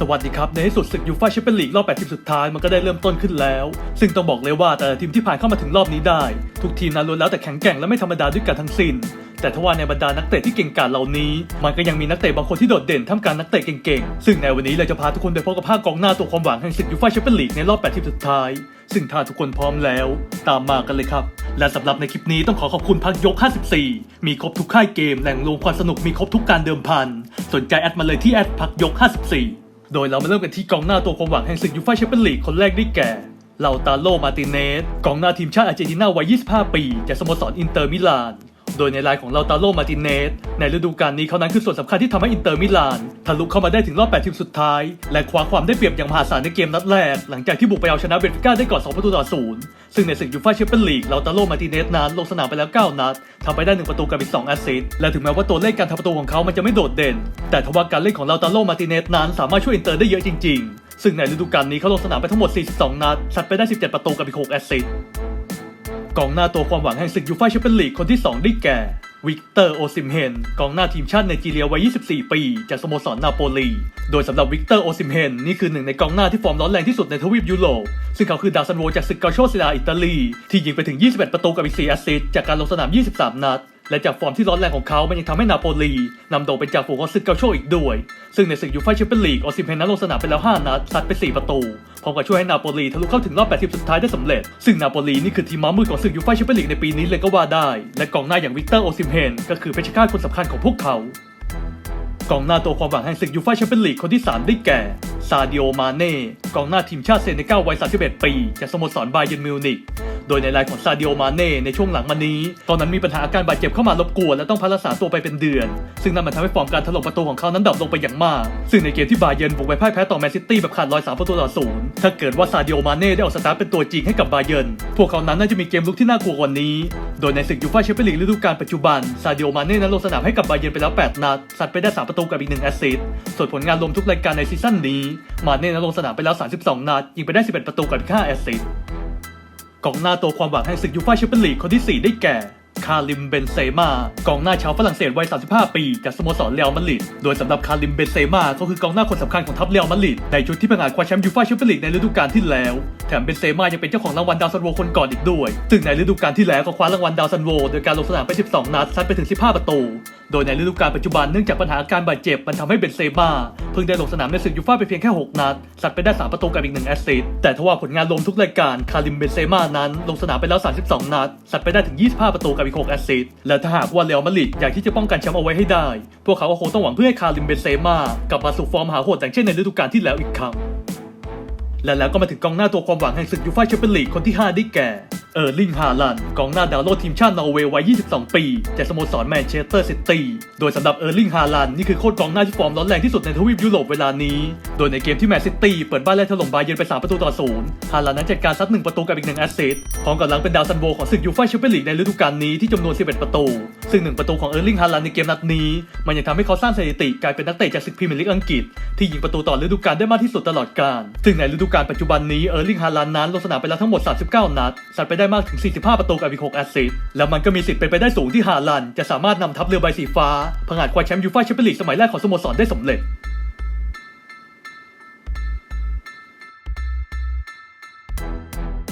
สวัสดีครับ ในที่สุดศึกยูฟ่าแชมเปี้ยนลีกรอบ8ทีมสุดท้ายมันก็ได้เริ่มต้นขึ้นแล้ว ซึ่งต้องบอกเลยว่าแต่ละทีมที่ผ่านเข้ามาถึงรอบนี้ได้ ทุกทีมนั้นล้วนแล้วแต่แข็งแกร่งและไม่ธรรมดาด้วยกันทั้งสิ้น แต่ทว่าในบรรดานักเตะที่เก่งกาจเหล่านี้ มันก็ยังมีนักเตะบางคนที่โดดเด่นท่ามกลางนักเตะเก่งๆ ซึ่งในวันนี้เราจะพาทุกคนไปพบกับภาคกองหน้าตัวความหวังแห่งศึกยูฟ่าแชมเปี้ยนลีกในรอบ8ทีมสุดท้าย ซึ่งถ้าทุกคนพร้อมแล้ว ตามมากันเลยครับ และสำหรับในคลิปนี้ต้องขอขอบคุณพักยก 54 มีครบทุกค่ายเกมแหล่งรวมความสนุกมีครบทุกการเดิมพันสนใจแอดมาเลยที่แอดพักยก 54 โดยเรามาเริ่มกันที่กองหน้าตัวความหวังแห่งศึกยูฟ่าแชมเปี้ยนลีกคนแรกได้แก่เลาตาโล มาติเนส กองหน้าทีมชาติอาร์เจนตินาวัย 25 ปี จากสโมสรอินเตอร์มิลาน โดยในรายของเลาตาโลมาติเนสในฤดูกาลนี้เขานั้นคือส่วนสำคัญที่ทำให้อินเตอร์มิลานทะลุเข้ามาได้ถึงรอบ 8 ทีมสุดท้าย และคว้าความได้เปรียบอย่างมหาศาลในเกมนัดแรก หลังจากที่บุกไปเอาชนะเบนฟิก้าได้ก่อน 2 ประตูต่อศูนย์ซึ่งในศึกยูฟ่าแชมเปี้ยนลีกเลาตาโลมาติเนสนั้นลงสนามไปแล้ว 9 นัดทำไปได้ 1 ประตูกับอีก2แอสซิสต์และถึงแม้ว่าตัวเลขการทำประตูของเขามันจะไม่โดดเด่น แต่ทว่าการเล่นของเลาตาโลมาติเนสนั้นสามารถช่วยอินเตอร์ได้เยอะจริง ๆ ซึ่งในฤดูกาลนี้เขาลงสนามไปทั้งหมด 42 นัดซัดไปได้ 17 ประตูกับอีก6แอสซิสต์ กองหน้าตัวความหวังแห่งศึกยูฟ่าแชมเปี้ยนลีกคนที่ 2 ได้แก่ วิกเตอร์โอซิมเฮนกองหน้าทีมชาติไนจีเรียวัย 24 ปี จากสโมสรนาโปลี โดยสำหรับวิกเตอร์โอซิมเฮนนี่คือหนึ่งในกองหน้าที่ฟอร์มร้อนแรงที่สุดในทวีปยุโรป ซึ่งเขาคือดาวซันโวจากศึกเกาโชซิลาอิตาลี ที่ยิงไปถึง 21 ประตูกับอีก4แอสซิสต์จากการลงสนาม 23 นัด และจากฟอร์มที่ร้อนแรงของเขา มันยังทำให้นาโปลีนำโด่งเป็นจ่าฝูงของศึกเกาโชอีกด้วย ซึ่งในศึกยูฟ่าแชมเปี้ยนลีกออซิมเฮนนั้นลงสนามไปแล้ว 5 นัดซัดไป 4 ประตู พร้อมกับช่วยให้นาโปลีทะลุเข้าถึงรอบ8ทีมสุดท้ายได้สำเร็จ ซึ่งนาโปลีนี่คือทีมม้ามืดของศึกยูฟ่าแชมเปี้ยนลีกในปีนี้เลยก็ว่าได้ และกองหน้าอย่างวิกเตอร์โอซิมเฮนก็คือเพชรฆาตคนสำคัญของพวกเขากองหน้าตัวความหวังแห่งศึกยูฟ่าแชมเปี้ยนลีกคนที่ 3 ได้แก่ ซาดิโอ มาเน่ กองหน้าทีมชาติเซเนกัลวัย 31 ปี จากสโมสรบาเยิร์นมิวนิก โดยในรายของซาดิโอมาเน่ในช่วงหลังมานี้ ตอนนั้นมีปัญหาอาการบาดเจ็บเข้ามารบกวนและต้องพักรักษาตัวไปเป็นเดือน ซึ่งนั่นมันทำให้ฟอร์มการถล่มประตูของเขานั้นดรอปลงไปอย่างมาก ซึ่งในเกมที่บาเยิร์นบุกไปพ่ายแพ้ต่อแมนซิตี้แบบขาดลอยสามประตูต่อศูนย์ถ้าเกิดว่าซาดิโอมาเน่ได้ออกสตาร์ทเป็นตัวจริงให้กับบาเยิร์นพวกเขานั้นน่าจะมีเกมลุกที่น่ากลัวกว่านี้ โดยในศึกยูฟ่าแชมเปี้ยนลีกฤดูกาลปัจจุบันซาดิโอมาเน่นั้นลงสนามให้กับบาเยิร์นไปแล้ว 8 นัดสัดไปได้ 3 ประตูกับอีก1แอสซิสต์ส่วนผลงานรวมทุกรายการในซีซั่นนี้ มาเน่นั้นลงสนามไปแล้ว 32 นัดยิงไปได้ 11 ประตูกับอีก5แอสซิสต์ กองหน้าตัวความหวังแห่งศึกยูฟ่าแชมเปี้ยนลีกคนที่ 4 ได้แก่ คาริม เบนเซม่ากองหน้าชาวฝรั่งเศสวัย 35 ปี จากสโมสรเรอัลมาดริด โดยสำหรับคาริม เบนเซม่าก็คือกองหน้าคนสำคัญของทัพเรอัลมาดริด ในชุดที่ประกาศคว้าแชมป์ยูฟ่าแชมเปี้ยนลีกในฤดูกาลที่แล้ว แถมเบนเซม่ายังเป็นเจ้าของรางวัลดาวซันโวคนก่อนอีกด้วย ซึ่งในฤดูกาลที่แล้วก็คว้ารางวัลดาวซันโวโดยการลงสนามไป 12 นัดซัดไปถึง 15 ประตูโดยในฤดูกาลปัจจุบันเนื่องจากปัญหาอาการบาดเจ็บมันทำให้เบนเซม่าเพิ่งได้ลงสนามในศึกยูฟ่าไปเพียงแค่ 6 นัด สัดไปได้ 3 ประตูกับอีก 1 แอสซิสต์แต่ทว่าผลงานรวมทุกรายการคาริมเบนเซม่านั้น ลงสนามไปแล้ว 32 นัด สัดไปได้ถึง 25 ประตูกับอีก 6 แอสซิสต์และถ้าหากว่าเรอัลมาดริดอยากที่จะป้องกันแชมป์เอาไว้ให้ได้ พวกเขาก็คงต้องหวังเพื่อให้คาริมเบนเซม่ากลับมาสู่ฟอร์มหาโหดอย่างเช่นในฤดูกาลที่แล้วอีกครั้งและแล้วก็มาถึงกองหน้าตัวความหวังแห่งศึกยูฟ่าแชมเปี้ยนลีกคนที่ 5 ได้แก่ เออร์ลิง ฮาลันกองหน้าดาวโลดทีมชาตินอร์เวย์วัย 22 ปี จากสโมสรแมนเชสเตอร์ซิตี้ โดยสำหรับเออร์ลิง ฮาลันนี่คือโคตรกองหน้าที่ฟอร์มร้อนแรงที่สุดในทวีปยุโรปเวลานี้ โดยในเกมที่แมนซิตี้เปิดบ้านไล่ถล่มบาเยิร์นไป 3 ประตูต่อศูนย์ฮาลันนั้นจัดการซัด 1 ประตูกับอีก 1 แอสซิสต์พร้อมกับหลังเป็นดาวซันโวของศึกยูฟ่าแชมเปี้ยนลีกในฤดูกาลนี้ที่จำนวน 11 ประตู ซึ่ง 1 ประตูของเออร์ลิง ฮาลันในเกมนัดนี้ มันยังทำให้เขาสร้างสถิติกลายเป็นนักเตะจากศึกพรีเมียร์ลีกอังกฤษที่ยิงประตูต่อฤดูกาลได้มากที่สุดตลอดกาล ซึ่งในฤดูกาลปัจจุบันนี้เออร์ลิงฮาลันนั้นลงสนามไปแล้วทั้งหมด 39 นัด สัดไปได้มากถึง 45 ประตูกับอีก 6 แอสซิสต์ แล้วมันก็มีสิทธิ์เป็นไปได้สูงที่ฮาลันจะสามารถนำทัพเรือใบสีฟ้าผงาดคว้าแชมป์ยูฟ่าแชมเปี้ยนลีกสมัยแรกของสโมสรได้สำเร็จ